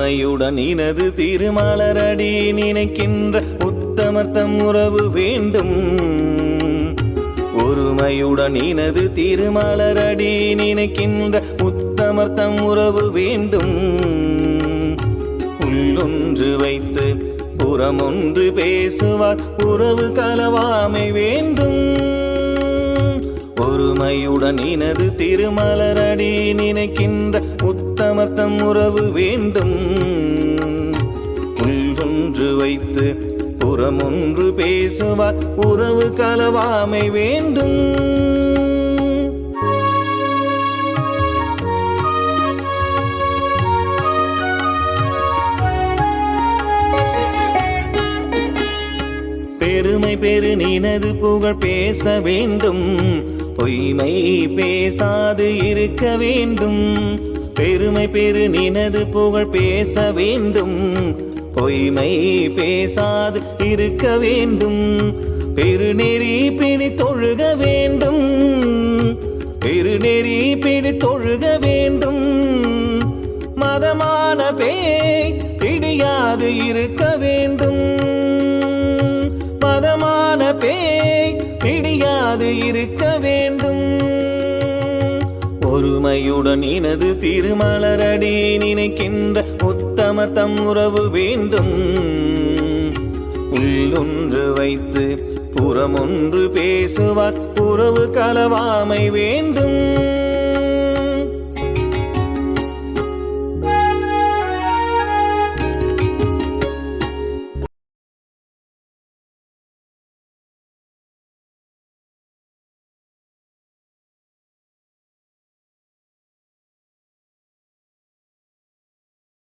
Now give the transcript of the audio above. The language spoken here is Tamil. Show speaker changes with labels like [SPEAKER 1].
[SPEAKER 1] பெருமையுடன் இனது திருமலரடி நினைக்கின்ற உத்தமர்த்தம் உறவு வேண்டும். ஒருமையுடன் இனது திருமலரடி நினைக்கின்ற உத்தமர்த்தம் உறவு வேண்டும். உள்ளொன்று வைத்து புறமொன்று பேசுவார் உறவு கலவாமை வேண்டும். ஒருமையுடன் இனது திருமலரடி நினைக்கின்ற உத்தமர்த்தம் உறவு வேண்டும். உள்ளொன்று வைத்து புறமொன்று பேசுவார். உறவு கலவாமை வேண்டும். பெருமை பெரு நினது புகழ் பேச வேண்டும். பொய்மை பேசாது இருக்க வேண்டும். பெருமை பெரு நினது புகழ் பேச வேண்டும். பொய்மை பேசாது இருக்க வேண்டும். பெருநெறி பிடி தொழுக வேண்டும். பெருநெறி பிடி தொழுக வேண்டும். மதமான பேய் பிடியாது இருக்க வேண்டும். மதமான பேய் பிடியாது இருக்க வேண்டும். ஒருமையுடன் இனது திருமலரடி நினைக்கின்ற உத்தமத்தம் உறவு வேண்டும். உள்ளொன்று வைத்து புறமொன்று பேசுவார் உறவு கலவாமை வேண்டும்.